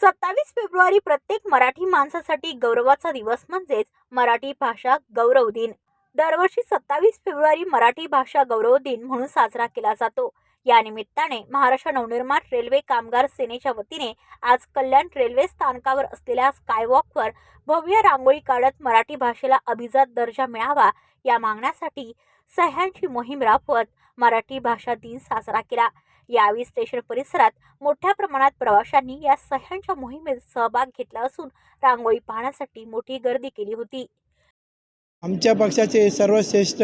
सत्तावीस फेब्रुवारी प्रत्येक मराठी माणसासाठी गौरवाचा दिवस म्हणजेच मराठी भाषा गौरव दिन. दरवर्षी सत्तावीस फेब्रुवारी मराठी भाषा गौरव दिन म्हणून साजरा केला जातो. या निमित्ताने महाराष्ट्र नवनिर्माण रेल्वे कामगार सेनेच्या वतीने आज कल्याण रेल्वे स्थानकावर असलेल्या स्कायवॉकवर भव्य रांगोळी काढत मराठी भाषेला अभिजात दर्जा मिळावा या मागण्यासाठी सह्यांची मोहीम राबवत मराठी भाषा दिन साजरा केला. यावेळी स्टेशन परिसरात मोठ्या प्रमाणात प्रवाशांनी या सह्यांच्या मोहिमेत सहभाग घेतला असून रांगोळी पाहण्यासाठी मोठी गर्दी केली होती. आमच्या पक्षाचे सर्वश्रेष्ठ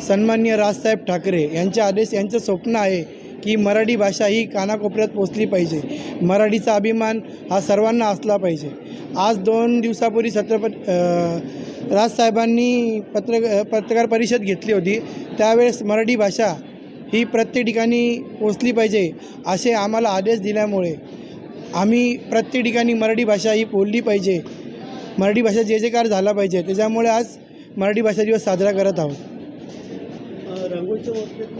सन्माननीय राजसाहेब ठाकरे यांचे आदेश यांचं स्वप्न आहे की मराठी भाषा ही कानाकोपऱ्यात पोचली पाहिजे. मराठीचा अभिमान हा सर्वांना असला पाहिजे. आज दोन दिवसापूर्वी छत्रपती राजसाहेबांनी पत्र पत्रकार परिषद घेतली होती. त्यावेळेस मराठी भाषा ही प्रत्येक ठिकाणी पोचली पाहिजे असे आम्हाला आदेश दिल्यामुळे आम्ही प्रत्येक ठिकाणी मराठी भाषा ही बोलली पाहिजे. मराठी भाषा जे जे कार झाला पाहिजे. त्याच्यामुळे आज मराठी भाषा दिवस साजरा करत आहोत. रांगोळीच्या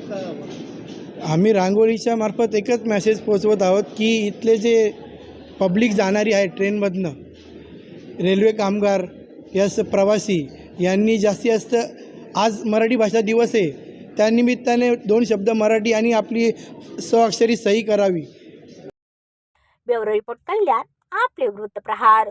काय आम्ही रांगोळीच्या मार्फत एकच मेसेज पोचवत आहोत की इथले जे पब्लिक जाणारी आहे ट्रेनमधनं रेल्वे कामगार या स प्रवासी यांनी जास्तीत जास्त आज मराठी भाषा दिवस आहे. त्यानिमित्ताने दोन शब्द मराठी आणि आपली स्वाक्षरी सही करावी. ब्युरो रिपोर्ट कल्याण आपले वृत्तप्रहार.